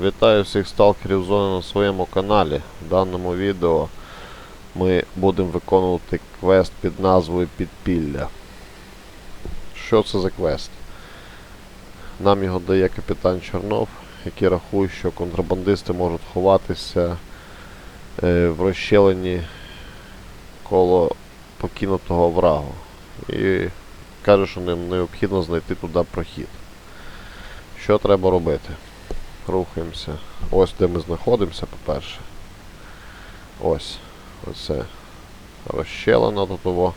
Вітаю всіх сталкерів зони на своєму каналі. В даному відео ми будемо виконувати квест під назвою Підпілля. Що це за квест? Нам його дає капітан Чорнов, який рахує, що контрабандисти можуть ховатися е, в розщелині коло покинутого врагу. І каже, що нам необхідно знайти туди прохід. Що треба робити? Рухаємося. Ось де ми знаходимося, по-перше. Ось. Оце розщелина до того.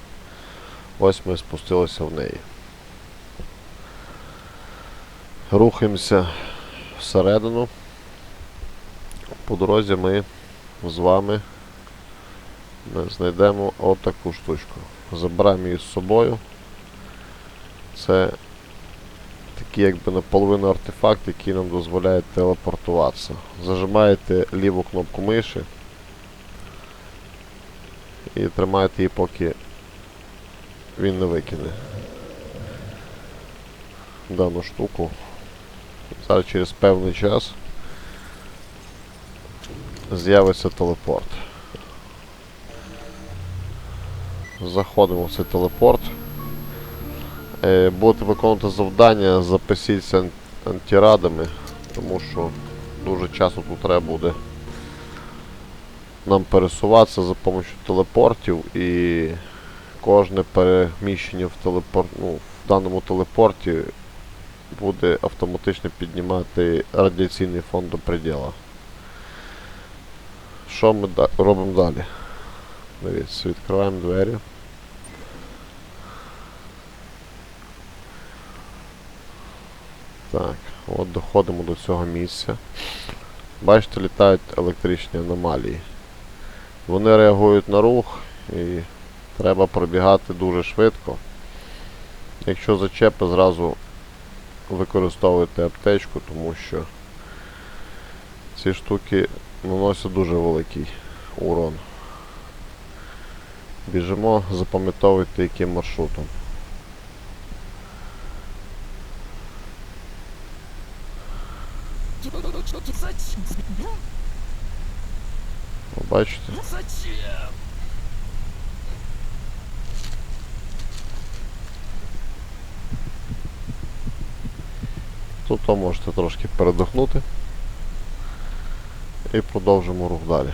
Ось ми спустилися в неї. Рухаємося всередину. По дорозі ми з вами ми знайдемо отаку штучку. Забираємо її з собою. Це такий якби наполовину артефакт, який нам дозволяє телепортуватися. Зажимаєте ліву кнопку миші і тримаєте її, поки він не викине дану штуку. Зараз через певний час з'явиться телепорт. Заходимо в цей телепорт. Е, будете виконувати завдання, записіться ан- антирадами, тому що дуже часто тут треба буде нам пересуватися за допомогою телепортів і кожне переміщення в телепорт, ну, в даному телепорті буде автоматично піднімати радіаційний фон до предела. Що ми робимо далі? Дивіться, відкриваємо двері. Так, от доходимо до цього місця. Бачите, літають електричні аномалії. Вони реагують на рух і треба пробігати дуже швидко. Якщо зачепи, зразу використовуйте аптечку, тому що ці штуки наносять дуже великий урон. Біжимо, запам'ятовуйте яким маршрутом. Зачем? Ви Бачите? Тут то можете трошки передохнути. І продовжимо рух далі.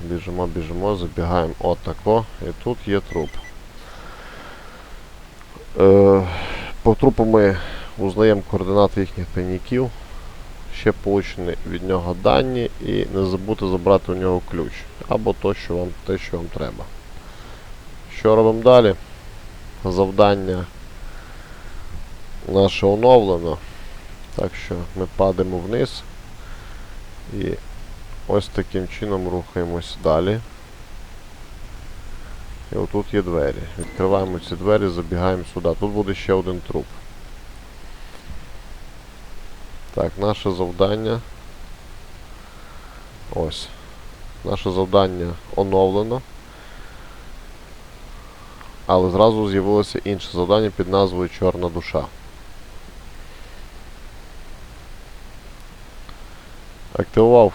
Біжимо, біжимо, забігаємо отако. І тут є труп. Е, по трупу ми узнаємо координати їхніх тайніків. Ще получені від нього дані і не забудьте забрати у нього ключ. Або то, що вам, те, що вам треба. Що робимо далі? Завдання наше оновлено. Так що ми падаємо вниз і ось таким чином рухаємось далі. І отут є двері. Відкриваємо ці двері, забігаємо сюди. Тут буде ще один труп. Так, наше завдання. Ось. Наше завдання оновлено. Але зразу з'явилося інше завдання під назвою Чорна душа. Активував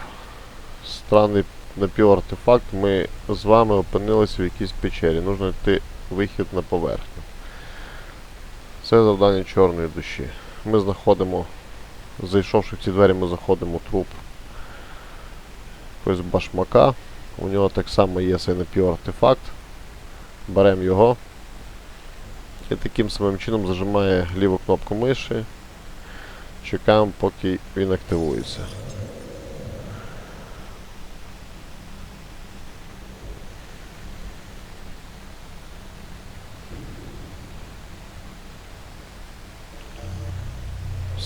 странний напівартефакт, ми з вами опинилися в якійсь печері. Нужно йти вихід на поверхню. Це завдання чорної душі. Ми знаходимо, зайшовши в ці двері, ми заходимо в труп якогось башмака. У нього так само є цей напівартефакт. Беремо його. І таким самим чином зажимає ліву кнопку миші. Чекаємо, поки він активується.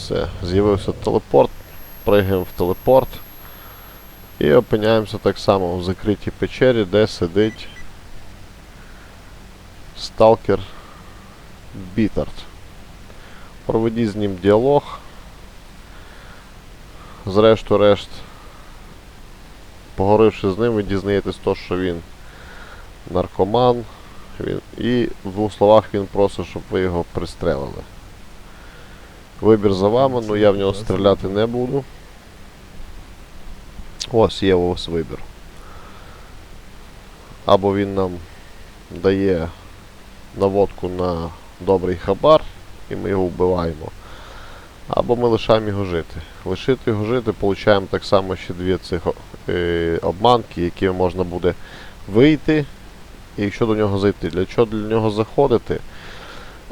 Все, з'явився телепорт, пригаємо в телепорт і опиняємося так само в закритій печері, де сидить сталкер Бітард. Проведіть з ним діалог. Зрештою-решт, поговоривши з ним, ви дізнаєтесь то, що він наркоман. Він, і в двох словах він просить, щоб ви його пристрелили. Вибір за вами, ну я в нього стріляти не буду. Ось є у вас вибір. Або він нам дає наводку на добрий хабар, і ми його вбиваємо. Або ми лишаємо його жити. Лишити його жити, получаємо так само ще дві цих е, обманки, які можна буде вийти, і якщо до нього зайти. Для чого для нього заходити?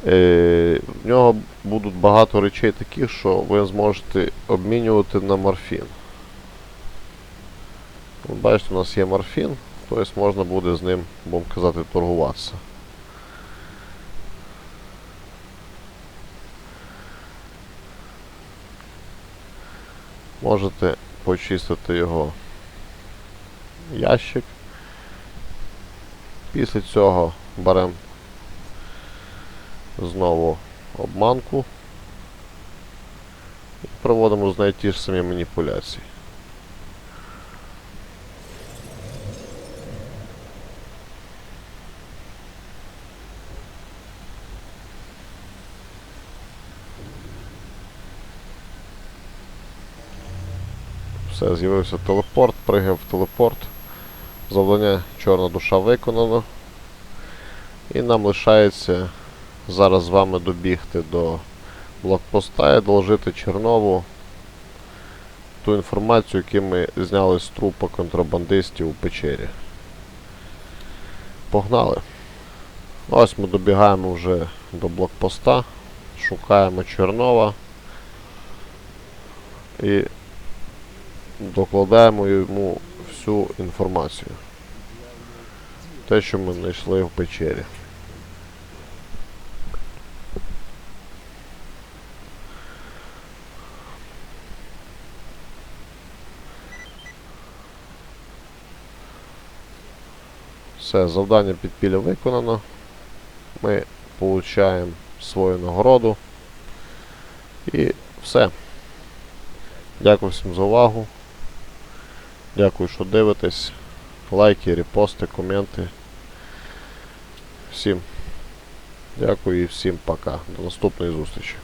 Е, в нього будуть багато речей таких, що ви зможете обмінювати на морфін. От Бачите, у нас є морфін, тобто можна буде з ним, будемо казати, торгуватися. Можете почистити його ящик. Після цього беремо знову обманку і проводимо з ті ж самі маніпуляції. Все, з'явився телепорт, пригав телепорт. Завдання чорна душа виконано. І нам лишається зараз з вами добігти до блокпоста і доложити Чернову ту інформацію, яку ми зняли з трупа контрабандистів у печері. Погнали. Ось ми добігаємо вже до блокпоста, шукаємо Чернова і докладаємо йому всю інформацію. Те, що ми знайшли в печері. Все, завдання підпілля виконано. Ми получаємо свою нагороду. І все. Дякую всім за увагу. Дякую, що дивитесь. Лайки, репости, коменти. Всім дякую і всім пока. До наступної зустрічі.